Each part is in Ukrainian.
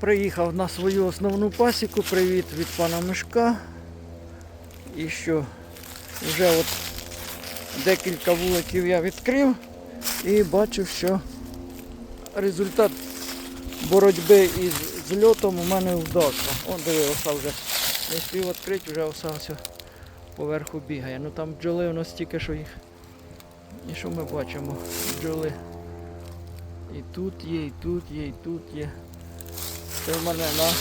Приїхав на свою основну пасіку. Привіт від пана Мишка. І що вже от декілька вуликів я відкрив і бачу, що результат боротьби із зльотом у мене вдався. О, диви, оса вже не спів відкрити, вже оса ось поверху бігає. Ну там бджоли у нас тільки що їх. І що ми бачимо? Бджоли. І тут є, і тут є, і тут є. Це в мене на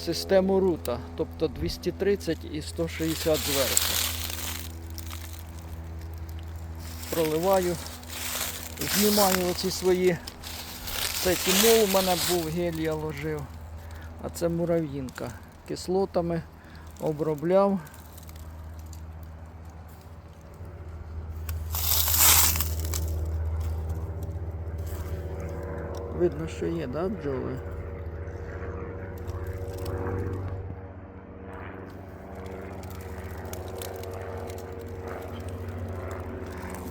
систему рута, тобто 230 і 160 зверху. Проливаю, знімаю оці свої. Це тімол у мене був, гель я ложив. А це мурав'їнка. Кислотами обробляв. Видно, що є, да, бджоли?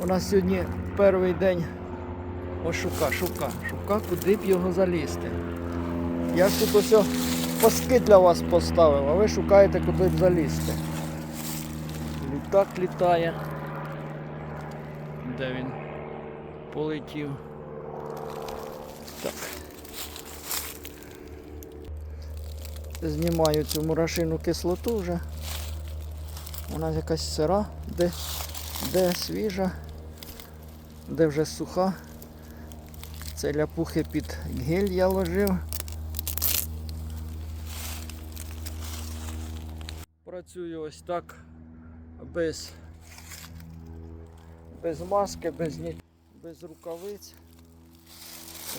У нас сьогодні перший день Ось шука, шука, шука, куди б його залізти. Я ж тут ось паски для вас поставив, а ви шукаєте, куди б залізти. Літак літає. Де він? Полетів. Так. Знімаю цю мурашину кислоту вже. Вона якась сира, де, де свіжа, де вже суха. Це ляпухи під гель я ложив. Працюю ось так без, без маски, без, без рукавиць.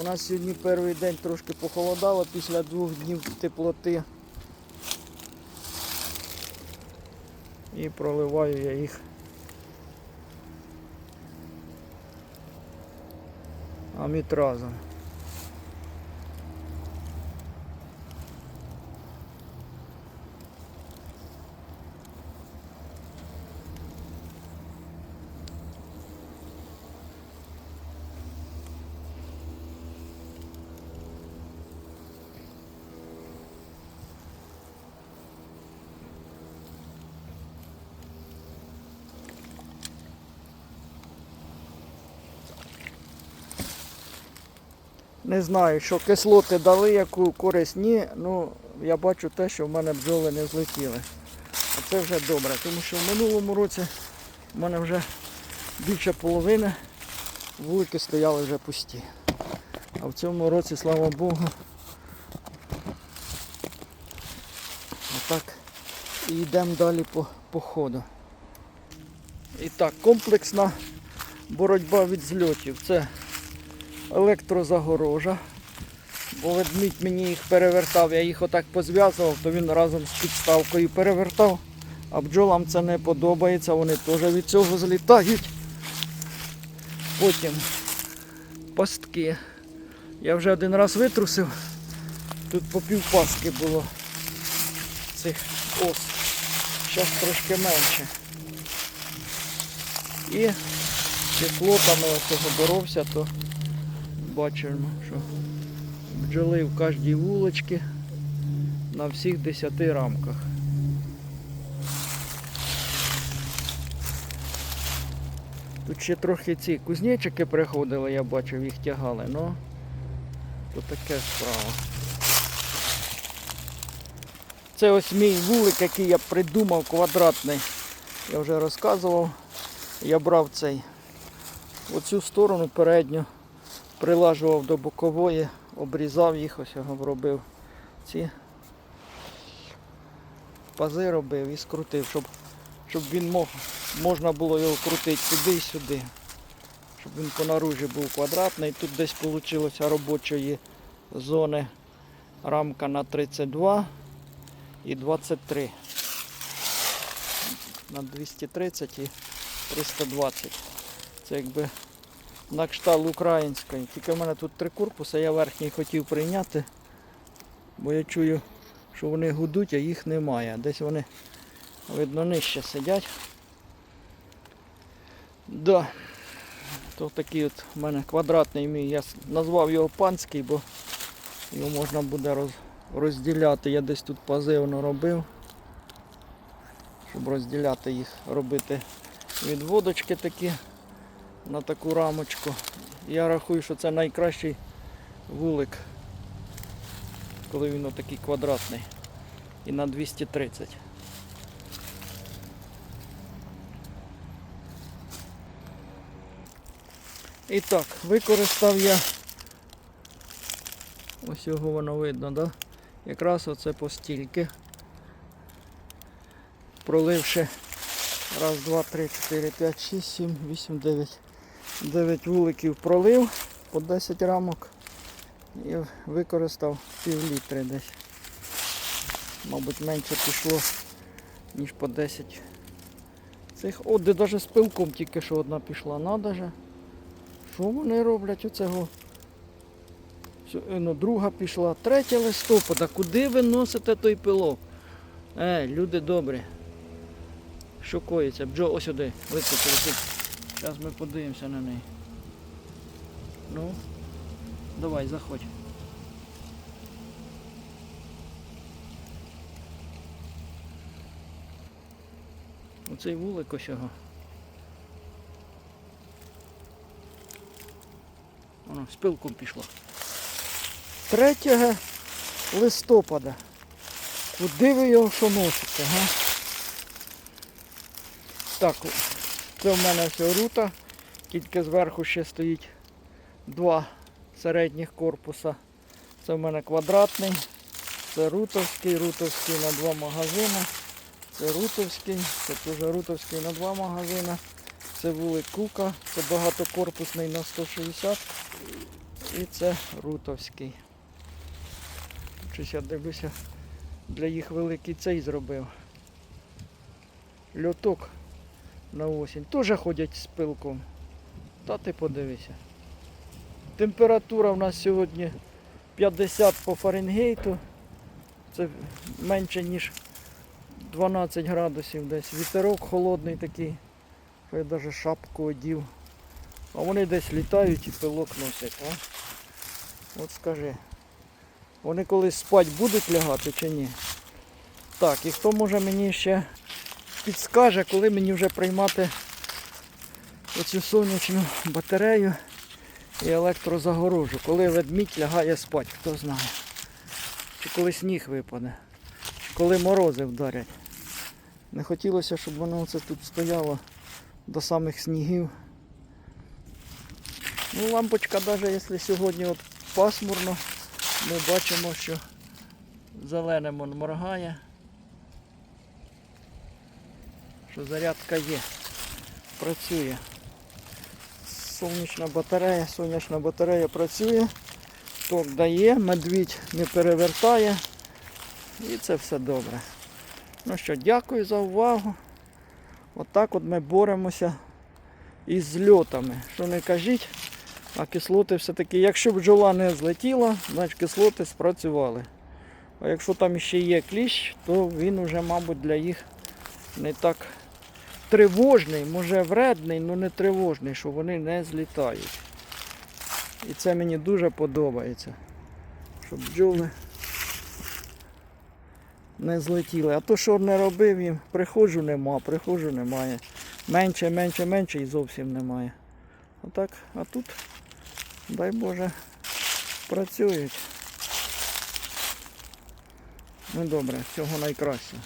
У нас сьогодні перший день трошки похолодало після двох днів теплоти. І проливаю я їх a mitrosa Не знаю, що кислоти дали, яку користь ні. Ну, я бачу те, що в мене бджоли не злетіли. А це вже добре, тому що в минулому році в мене вже більше половини вулики стояли вже пусті. А в цьому році, слава Богу, отак і йдемо далі по, по ходу. І так, комплексна боротьба від зльотів. Це електрозагорожа. Бо ведмідь мені їх перевертав, я їх отак позв'язував, то він разом з підставкою перевертав. А бджолам це не подобається, вони теж від цього злітають. Потім пастки. Я вже один раз витрусив, тут по півпастки було цих ос. Зараз трошки менше. І кислотами ось цього боровся, то бачимо, що бджоли в кожній вулочці на всіх 10 рамках. Тут ще трохи ці кузнечики приходили, я бачив, їх тягали, ну то таке справа. Це ось мій вулик, який я придумав, квадратний. Я вже розказував. Я брав цей оцю сторону передню прилажував до бокової, обрізав їх, ось його робив ці пази робив і скрутив, щоб, щоб він мог, можна було його крутити сюди і сюди. Щоб він по наружі був квадратний. Тут десь вийшло робочої зони рамка на 32 і 23. На 230 і 320. Це якби на кшталт української. Тільки в мене тут три корпуси, я верхній хотів прийняти, бо я чую, що вони гудуть, а їх немає. Десь вони, видно, нижче сидять. Да. То такий от у мене квадратний мій, я назвав його панський, бо Його можна буде роз, розділяти. Я десь тут пазивно робив. Щоб розділяти їх, робити відводочки такі на таку рамочку. Я рахую, що це найкращий вулик, коли він отакий квадратний. І на 230. І так, використав я. Ось його воно видно, да? Якраз оце постільки. Проливши раз, два, три, чотири, п'ять, шість, сім, вісім, дев'ять. Дев'ять вуликів пролив по 10 рамок і використав пів літри десь. Мабуть, менше пішло, ніж по 10 цих. О, де навіть з пилком тільки що одна пішла. Надо же. Що вони роблять оцього? Е, Ну, друга пішла. 3 листопада. Куди ви носите той пилок? Е, люди добрі. Що коїться? Бджо, ось сюди. Вискочили тут. Зараз ми подивимося на неї. Ну, давай, заходь. Оцей вулик ось його. Воно з пішло. 3 листопада. Куди ви його що носите, га? Так, це в мене все рута, тільки зверху ще стоїть два середніх корпуса. Це в мене квадратний, це рутовський, рутовський на два магазини. Це рутовський, це теж рутовський на два магазини. Це вулик Кука, це багатокорпусний на 160. І це рутовський. Щось я дивлюся, для їх великий цей зробив. Льоток на осінь. Теж ходять з пилком. Та ти подивися. Температура в нас сьогодні 50 по Фаренгейту. Це менше ніж 12 градусів десь. Вітерок холодний такий. що Я навіть шапку одів. А вони десь літають і пилок носять. А? От скажи. Вони колись спать будуть лягати чи ні? Так, і хто може мені ще підскаже, коли мені вже приймати оцю сонячну батарею і електрозагорожу. Коли ведмідь лягає спать, хто знає. Чи коли сніг випаде, чи коли морози вдарять. Не хотілося, щоб воно оце тут стояло до самих снігів. Ну, лампочка, навіть якщо сьогодні от пасмурно, ми бачимо, що зеленим он моргає. Що зарядка є, працює. Сонячна батарея, сонячна батарея працює, ток дає, медвідь не перевертає і це все добре. Ну що, дякую за увагу. Отак от ми боремося із зльотами. Що не кажіть, а кислоти все-таки, якщо бджола не злетіла, значить кислоти спрацювали. А якщо там ще є кліщ, то він уже, мабуть, для їх не так тривожний, може вредний, але не тривожний, що вони не злітають. І це мені дуже подобається. Щоб бджоли не злетіли. А то, що не робив їм, приходжу нема, приходжу немає. Менше, менше, менше і зовсім немає. Отак, а тут, дай Боже, працюють. Ну добре, всього найкращого.